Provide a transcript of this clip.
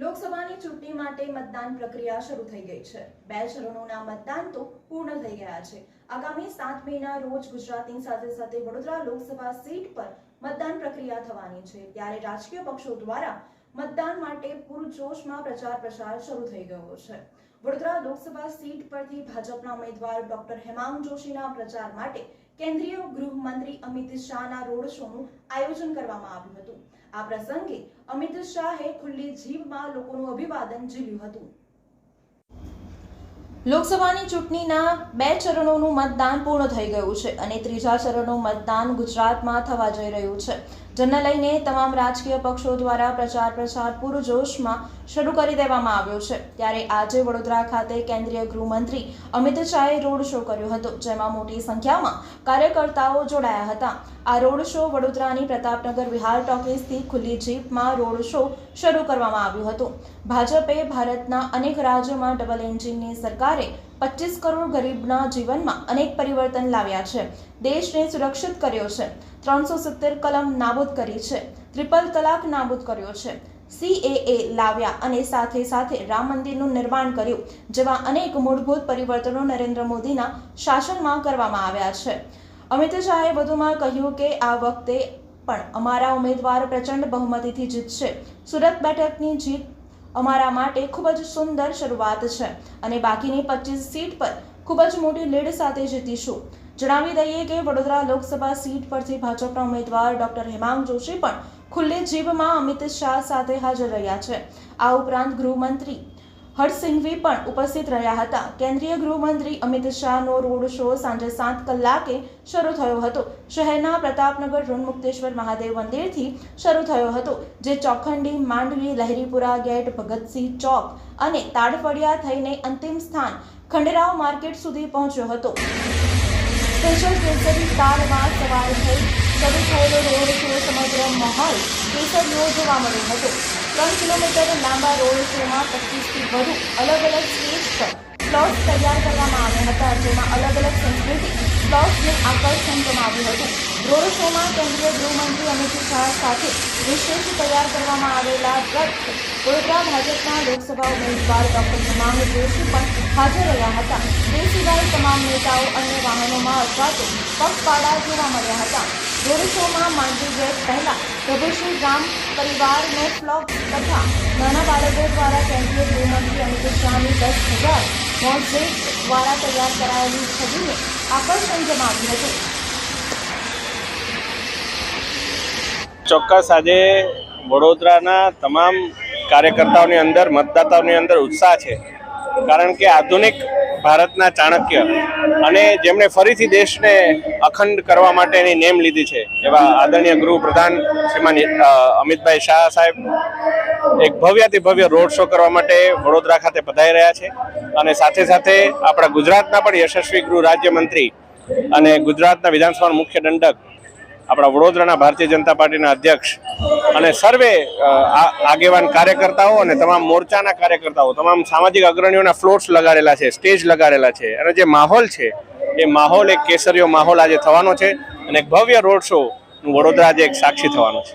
લોકસભાની ચૂંટણી માટે મતદાન પ્રક્રિયા શરૂ થઈ ગઈ છે. બે ચરણોના મતદાન તો પૂર્ણ થઈ ગયા છે. આગામી સાત મેના રોજ ગુજરાતની સાથે સાથે વડોદરા લોકસભા સીટ પર મતદાન પ્રક્રિયા થવાની છે. ત્યારે રાજકીય પક્ષો દ્વારા મતદાન માટે પૂરજોશમાં પ્રચાર પ્રસાર શરૂ થઈ ગયો છે. વડોદરા લોકસભા સીટ પરથી ભાજપના ઉમેદવાર ડોક્ટર હેમાંગ જોશીના પ્રચાર માટે કેન્દ્રીય ગૃહમંત્રી અમિત શાહના રોડ શોનું આયોજન કરવામાં આવ્યું હતું. આ પ્રસંગે અમિત શાહે ખુલ્લી જીભમાં લોકોનું અભિવાદન ઝીલ્યું હતું. લોકસભાની ચૂંટણીના બે ચરણોનું મતદાન પૂર્ણ થઈ ગયું છે અને ત્રીજા ચરણનું મતદાન ગુજરાતમાં થવા જઈ રહ્યું છે. જેને લઈને તમામ રાજકીય પક્ષો દ્વારા પ્રચાર પ્રસાર પૂરજોશમાં શરૂ કરી દેવામાં આવ્યો છે. ત્યારે આજે વડોદરા ખાતે કેન્દ્રીય ગૃહમંત્રી અમિત શાહે રોડ શો કર્યો હતો, જેમાં મોટી સંખ્યામાં કાર્યકર્તાઓ જોડાયા હતા. આ રોડ શો વડોદરાની પ્રતાપનગર વિહાર ટોકીઝથી ખુલ્લી જીપમાં રોડ શો શરૂ કરવામાં આવ્યો હતો. ભાજપે ભારતના અનેક રાજ્યોમાં ડબલ એન્જિનની સરકારે પચીસ કરોડ ગરીબના જીવનમાં અનેક પરિવર્તન લાવ્યા છે. દેશને સુરક્ષિત કર્યો છે. ત્રણસો સિત્તેર કલમ નાબૂદ કરી છે. ટ્રિપલ તલાક નાબૂદ કર્યો છે. સીએએ લાવ્યા અને સાથે સાથે રામ મંદિરનું નિર્માણ કર્યું જેવા અનેક મૂળભૂત પરિવર્તનો નરેન્દ્ર મોદીના શાસનમાં કરવામાં આવ્યા છે. અમિત શાહે વધુમાં કહ્યું કે આ વખતે પણ અમારા ઉમેદવાર પ્રચંડ બહુમતીથી જીતશે. સુરત બેઠકની જીત અમારા માટે ખૂબ જ સુંદર શરૂઆત છે અને બાકીની પચીસ સીટ પર ખૂબ જ મોટી લીડ સાથે જીતીશું. જણાવી દઈએ કે વડોદરા લોકસભા સીટ પરથી ભાજપના ઉમેદવાર ડોક્ટર હેમાંગ જોશી પણ ખુલ્લી જીભમાં અમિત શાહ સાથે હાજર રહ્યા છે. આ ઉપરાંત ગૃહમંત્રી હરસિંઘવી પણ ઉપસ્થિત રહ્યા હતા. કેન્દ્રીય ગૃહમંત્રી અમિત શાહનો રોડ શો સાંજે સાત કલાકે શરૂ થયો હતો. શહેરના પ્રતાપનગર ઋણમુક્તેશ્વર મહાદેવ મંદિરથી શરૂ થયો હતો, જે ચોખંડી, માંડવી, લહેરીપુરા, ગેટ, ભગતસિંહ ચોક અને તાડફળિયા થઈને અંતિમ સ્થાન ખંડેરાવ માર્કેટ સુધી પહોંચ્યો હતો. સ્પેશિયલ કેસરી કારમાં સવાર થઈ, શરૂ થયેલો રોડ શો સમગ્ર માહોલ કેસરીઓ જોવા મળ્યો હતો. ત્રણ કિલોમીટર લાંબા રોડ શોમાં પચીસથી વધુ અલગ અલગ સ્ટેજ પર સ્લોટ્સ તૈયાર કરવામાં આવ્યા હતા, જેમાં અલગ અલગ સંસ્કૃતિ સ્લોટ્સને આકર્ષણ જમાવ્યું હતું. રોડ શોમાં કેન્દ્રીય ગૃહમંત્રી અમિત શાહ સાથે વિશેષ તૈયાર કરવામાં આવેલા ગત વડોદરા ભાજપના લોકસભા ઉમેદવાર ડોક્ટર હિમાંગ જોશી પણ હાજર રહ્યા હતા. તે સિવાય તમામ નેતાઓ અન્ય વાહનોમાં અથવા તો પગપાળા જોવા મળ્યા હતા. રોડ શોમાં માંડવી ગેટ પહેલાં પ્રભુશ્રી રામ પરિવારનો ફ્લોગ તથા નાના બાળકો દ્વારા કેન્દ્રીય ગૃહમંત્રી અમિત શાહની દસ હજાર મોઝેક દ્વારા તૈયાર કરાયેલી છબીને આકર્ષણ જમાવ્યું હતું. ચોક્કસ આજે વડોદરાના તમામ કાર્યકર્તાઓની અંદર, મતદાતાઓની અંદર ઉત્સાહ છે. કારણ કે આધુનિક ભારતના ચાણક્ય અને જેમણે ફરીથી દેશને અખંડ કરવા માટેની નેમ લીધી છે, એવા આદરણીય ગૃહપ્રધાન શ્રીમાન અમિતભાઈ શાહ સાહેબ એક ભવ્યાથી ભવ્ય રોડ શો કરવા માટે વડોદરા ખાતે પધારી રહ્યા છે. અને સાથે સાથે આપણા ગુજરાતના પણ યશસ્વી ગૃહ રાજ્યમંત્રી અને ગુજરાતના વિધાનસભાના મુખ્ય દંડક આપણા વડોદરાના ભારતીય જનતા પાર્ટીના અધ્યક્ષ અને સર્વે આગેવાન કાર્યકર્તાઓ અને તમામ મોરચાના કાર્યકર્તાઓ, તમામ સામાજિક અગ્રણીઓના ફ્લોટ્સ લગાડેલા છે, સ્ટેજ લગાડેલા છે. અને જે માહોલ છે, એ માહોલ, એક કેસરીયો માહોલ આજે થવાનો છે અને એક ભવ્ય રોડ શો વડોદરા આજે એક સાક્ષી થવાનો છે.